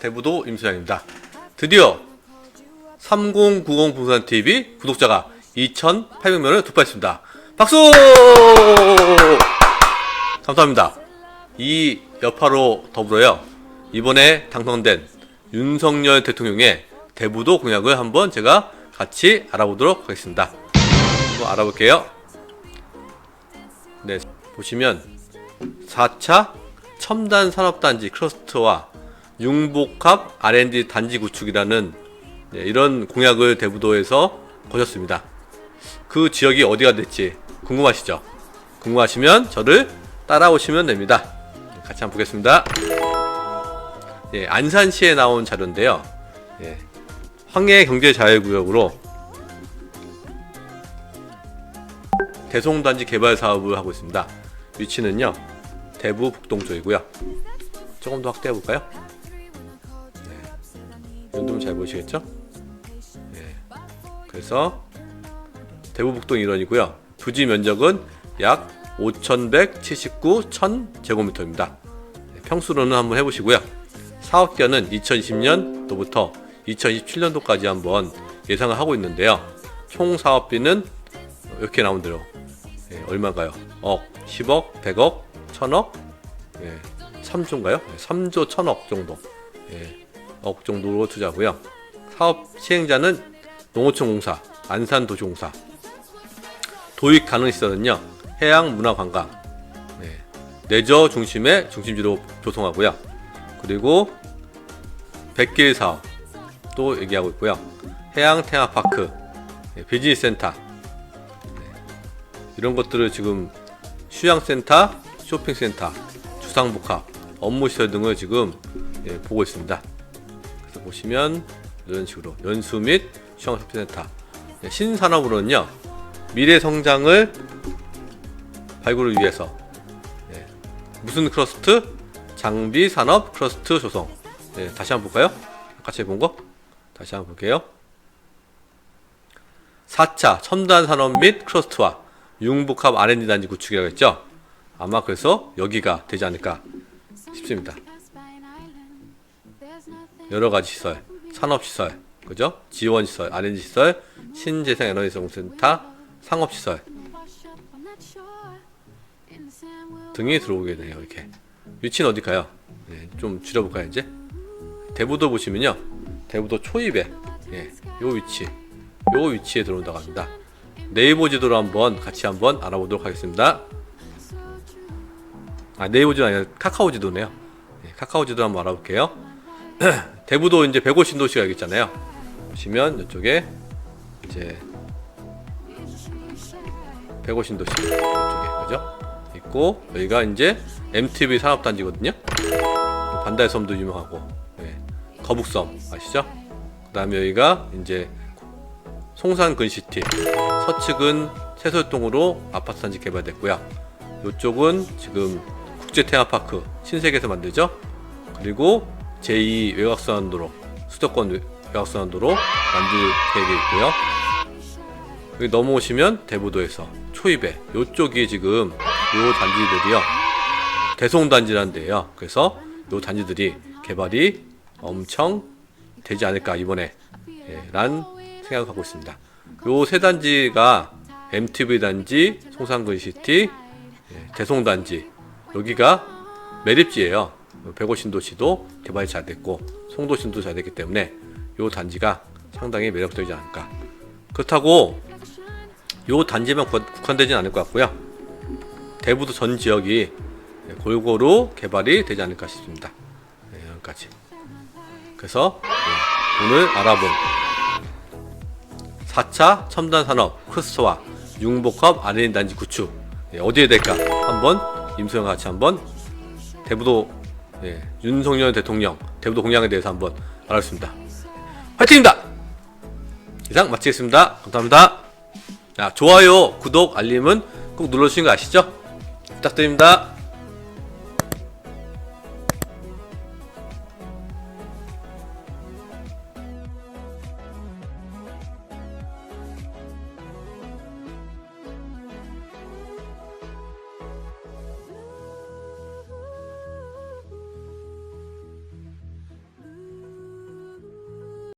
대부도 임수장입니다. 드디어 3090 부산 TV 구독자가 2,800명을突破했습니다. 박수! 감사합니다. 이 여파로 더불어요. 이번에 당선된 윤석열 대통령의 대부도 공약을 한번 제가 같이 알아보도록 하겠습니다. 한번 알아볼게요. 네, 보시면 4차 첨단 산업단지 클러스터와 융복합 R&D 단지 구축이라는 네, 이런 공약을 대부도에서 거셨습니다. 그 지역이 어디가 될지 궁금하시죠? 궁금하시면 저를 따라오시면 됩니다. 네, 같이 한번 보겠습니다. 예, 안산시에 나온 자료인데요. 예, 황해 경제자유구역으로 대송단지 개발 사업을 하고 있습니다. 위치는요, 대부 북동 쪽이고요. 조금 더 확대해 볼까요? 네. 연도면 잘 보이시겠죠? 네. 그래서 대부 북동 일원이고요. 부지 면적은 약 5,179 1000제곱미터입니다. 네, 평수로는 한번 해보시고요. 사업 기간은 2020년도부터 2027년도까지 한번 예상을 하고 있는데요. 총 사업비는 이렇게 나온 대로 예, 얼마가요? 억, 10억, 100억, 1000억, 예, 3조인가요? 3조 1000억 정도. 예, 억 정도로 투자고요. 사업 시행자는 농어촌 공사, 안산도시공사. 도입 가능 시설은요. 해양 문화관광. 네, 내저 중심의 중심지로 조성하고요. 그리고 백길 사업 또 얘기하고 있고요. 해양 테마파크, 네, 비즈니스 센터 네, 이런 것들을 지금 휴양센터, 쇼핑센터, 주상복합, 업무시설 등을 지금 예, 보고 있습니다. 그래서 보시면 이런 식으로 연수 및 쇼핑센터 예, 신산업으로는요 미래 성장을 발굴을 위해서 예, 무슨 클러스트? 장비 산업 클러스트 조성. 예, 다시 한번 볼까요? 같이 본 거? 다시 한번 볼게요. 4차 첨단 산업 및 클러스트와 융복합 R&D 단지 구축이라고 했죠. 아마 그래서 여기가 되지 않을까 싶습니다. 여러 가지 시설, 산업 시설, 그죠? 지원 시설, R&D 시설, 신재생 에너지 정센터, 상업 시설 등이 들어오게 되네요. 이렇게 위치는 어디가요? 네, 좀 줄여볼까요 이제? 대부도 보시면요, 대부도 초입에 예, 요 위치, 요 위치에 들어온다고 합니다. 네이버 지도로 한번 같이 한번 알아보도록 하겠습니다. 아 네이버 지도 아니라 카카오 지도네요. 예, 카카오 지도 한번 알아볼게요. 대부도 이제 105 신도시가 여기 있잖아요. 보시면 이쪽에 이제 105 신도시 이쪽에 그죠? 있고 여기가 이제 MTV 산업단지거든요. 반달 섬도 유명하고 예, 거북섬 아시죠? 그다음에 여기가 이제 송산 근시티 서측은 세솔동으로 아파트 단지 개발됐고요. 이쪽은 지금 국제 테마파크 신세계에서 만들죠. 그리고 제2 외곽순환도로 수도권 외- 외곽순환도로 만들 계획이 있고요. 여기 넘어오시면 대부도에서 초입에 이쪽이 지금 요 단지들이요 대송단지라는 데예요. 그래서 요 단지들이 개발이 엄청 되지 않을까 이번에 예, 란 생각을 갖고 있습니다. 요 세 단지가 MTV 단지, 송산근 시티, 예, 대송단지 여기가 매립지예요. 105 신도시도 개발이 잘 됐고 송도신도 잘 됐기 때문에 요 단지가 상당히 매력적이지 않을까. 그렇다고 요 단지만 국- 국한되지는 않을 것 같고요. 대부도 전 지역이 골고루 개발이 되지 않을까 싶습니다. 네, 여기까지. 그래서 네, 오늘 알아본 4차 첨단 산업 크루스터와 융복합 R&D 단지 구축 네, 어디에 될까 한번 임수영과 같이 한번 대부도 예, 윤석열 대통령 대부도 공약에 대해서 한번 알아보겠습니다. 화이팅입니다. 이상 마치겠습니다. 감사합니다. 자, 좋아요, 구독, 알림은 꼭 눌러주시는 거 아시죠? 부탁드립니다.